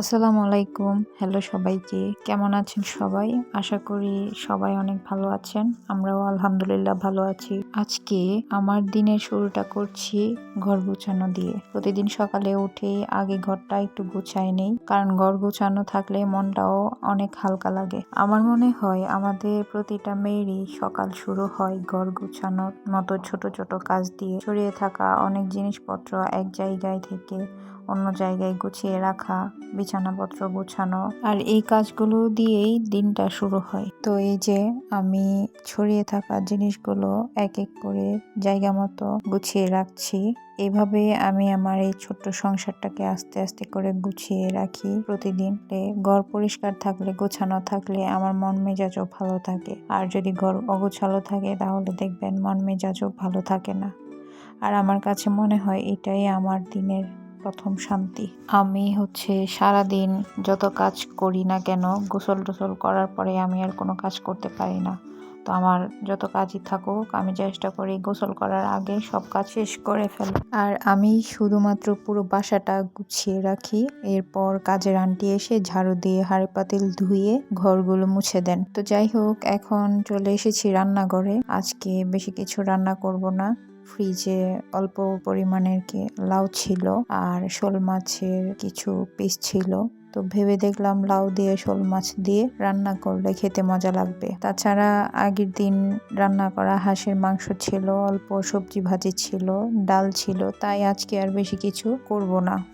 আসসালামু আলাইকুম। হ্যালো সবাইকে। কেমন আছেন সবাই? আশা করি সবাই অনেক ভালো আছেন। আমরাও আলহামদুলিল্লাহ ভালো আছি। আজকে আমার দিনের শুরুটা করছি ঘর গুছানো দিয়ে। প্রতিদিন সকালে উঠে আগে ঘরটা একটু গুছাই নেই, কারণ ঘর গুছানো থাকলে মনটাও অনেক হালকা লাগে। আমার মনে হয় আমাদের প্রতিটা মেয়েরই সকাল শুরু হয় ঘর গুছানোর মতো ছোট ছোট কাজ দিয়ে। ছড়িয়ে থাকা অনেক জিনিসপত্র এক জায়গায় থেকে অন্য জায়গায় গুছিয়ে রাখা, বিছানাপত্র গোছানো আর এই কাজগুলো দিয়েই দিনটা শুরু হয়। তো এই যে আমি ছড়িয়ে থাকা জিনিসগুলো এক এক করে জায়গা মতো গুছিয়ে রাখছি, এভাবে আমি আমার এই ছোট্ট সংসারটাকে আস্তে আস্তে করে গুছিয়ে রাখি প্রতিদিন। ঘর পরিষ্কার থাকলে, গোছানো থাকলে আমার মন মেজাজও ভালো থাকে। আর যদি ঘর অগোছালো থাকে, তাহলে দেখবেন মন মেজাজও ভালো থাকে না। আর আমার কাছে মনে হয় এটাই আমার দিনের প্রথম শান্তি। আমি হচ্ছে সারা দিন যত কাজ করি না কেন, গোসল টোসল করার পরে আমি আর কোনো কাজ করতে পারি না। তো আমার যত কাজই থাকুক, আমি চেষ্টা করি গোসল করার আগে সব কাজ শেষ করে ফেলি। আর আমি শুধুমাত্র পুরো বাসাটা গুছিয়ে রাখি। এরপর কাজের আন্টি এসে ঝাড়ু দিয়ে হাড়ি পাতিল ধুয়ে ঘরগুলো মুছে দেন। তো যাই হোক, এখন চলে এসেছি রান্নাঘরে। আজকে বেশি কিছু রান্না করব না। ফ্রিজে অল্প পরিমাণের কি লাউ ছিল আর শোল মাছের কিছু পিস ছিল। তো ভেবে দেখলাম লাউ দিয়ে, শোল মাছ দিয়ে রান্না করলে খেতে মজা লাগবে। তাছাড়া আগের দিন রান্না করা হাঁসের মাংস ছিল, অল্প সবজি ভাজি ছিল, ডাল ছিল, তাই আজকে আর বেশি কিছু করব না।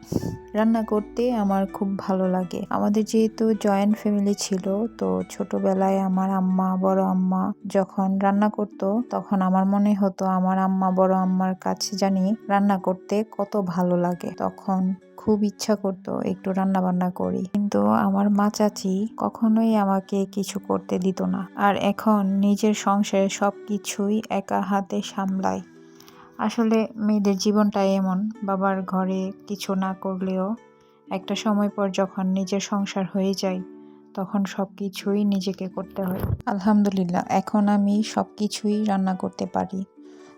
রান্না করতে আমার খুব ভালো লাগে। আমাদের যেহেতু জয়েন্ট ফ্যামিলি ছিল, তো ছোটবেলায় আমার আম্মা, বড় আম্মা যখন রান্না করতো, তখন আমার মনে হতো আমার আম্মা, বড় আম্মার কাছে জানি রান্না করতে কত ভালো লাগে। তখন খুব ইচ্ছা করতো একটু রান্না বান্না করি। কিন্তু আমার মা চাচি কখনোই আমাকে কিছু করতে দিত না। আর এখন নিজের সংসারে সব কিছুই একা হাতে সামলায়। আসলে মেয়েদের জীবনটা এমন, বাবার ঘরে কিছু না করলেও একটা সময় পর যখন নিজের সংসার হয়ে যায়, তখন সব কিছুই নিজেকে করতে হয়। আলহামদুলিল্লাহ, এখন আমি সব কিছুই রান্না করতে পারি।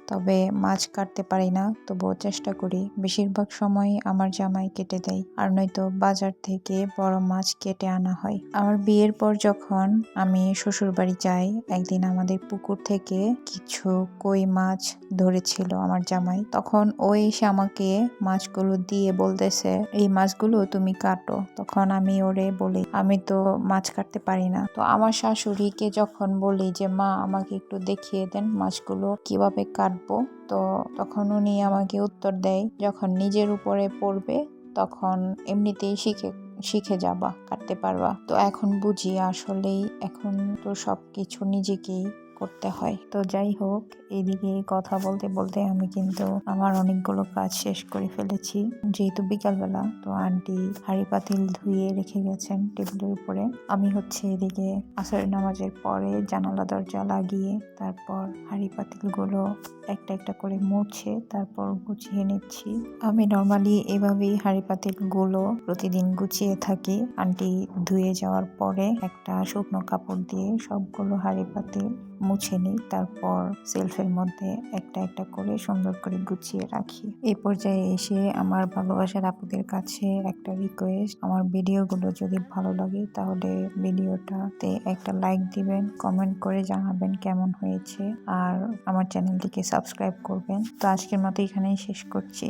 তবে মাছ কাটতে পারি না, তবুও চেষ্টা করি। বেশিরভাগ সময় আমার জামাই কেটে দেয়, আর নয়তো বাজার থেকে বড় মাছ কেটে আনা হয়। আমার বিয়ের পর যখন আমি শ্বশুর বাড়ি যাই, একদিন আমাদের পুকুর থেকে কিছু কই মাছ ধরেছিল আমার জামাই। তখন ও এসে আমাকে মাছগুলো দিয়ে বলতেছে, এই মাছগুলো তুমি কাটো। তখন আমি ওরে বলি, আমি তো মাছ কাটতে পারি না। তো আমার শাশুড়িকে যখন বলি যে, মা, আমাকে একটু দেখিয়ে দেন মাছগুলো, কীভাবে কাট কাটবো তো তখন উনি আমাকে উত্তর দেয়, যখন নিজের উপরে পড়বে, তখন এমনিতেই শিখে শিখে যাবা, কাটতে পারবা। তো এখন বুঝি আসলেই এখন তো সব কিছু নিজেকেই করতে হয়। তো যাই হোক, এদিকে কথা বলতে বলতে আমি কিন্তু আমার অনেকগুলো কাজ শেষ করে ফেলেছি। যেহেতু বিকালবেলা, তো আন্টি হাড়ি পাতিল ধুয়ে রেখে গেছেন টেবিলের উপরে। আমি হচ্ছে এদিকে আসরের নামাজের পরে জানালা দরজা লাগিয়ে, তারপর হাড়ি পাতিলগুলো একটা একটা করে মুছে, তারপর গুছিয়ে নিচ্ছি। আমি নর্মালি এভাবেই হাড়ি পাতিলগুলো প্রতিদিন গুছিয়ে থাকি। আন্টি ধুয়ে যাওয়ার পরে একটা শুকনো কাপড় দিয়ে সবগুলো হাড়ি পাতিল মুছে নিই। তারপর সেলফের মধ্যে একটা একটা করে সুন্দর করে গুছিয়ে রাখি। এই পর্যায়ে এসে আমার ভালোবাসার আপুদের কাছে একটা রিকোয়েস্ট আমার ভিডিওগুলো যদি ভালো লাগে তাহলে ভিডিওটাতে একটা লাইক দিবেন কমেন্ট করে জানাবেন কেমন হয়েছে। আর আমার চ্যানেলটিকে সাবস্ক্রাইব করবেন। তো আজকের মতো এখানেই শেষ করছি।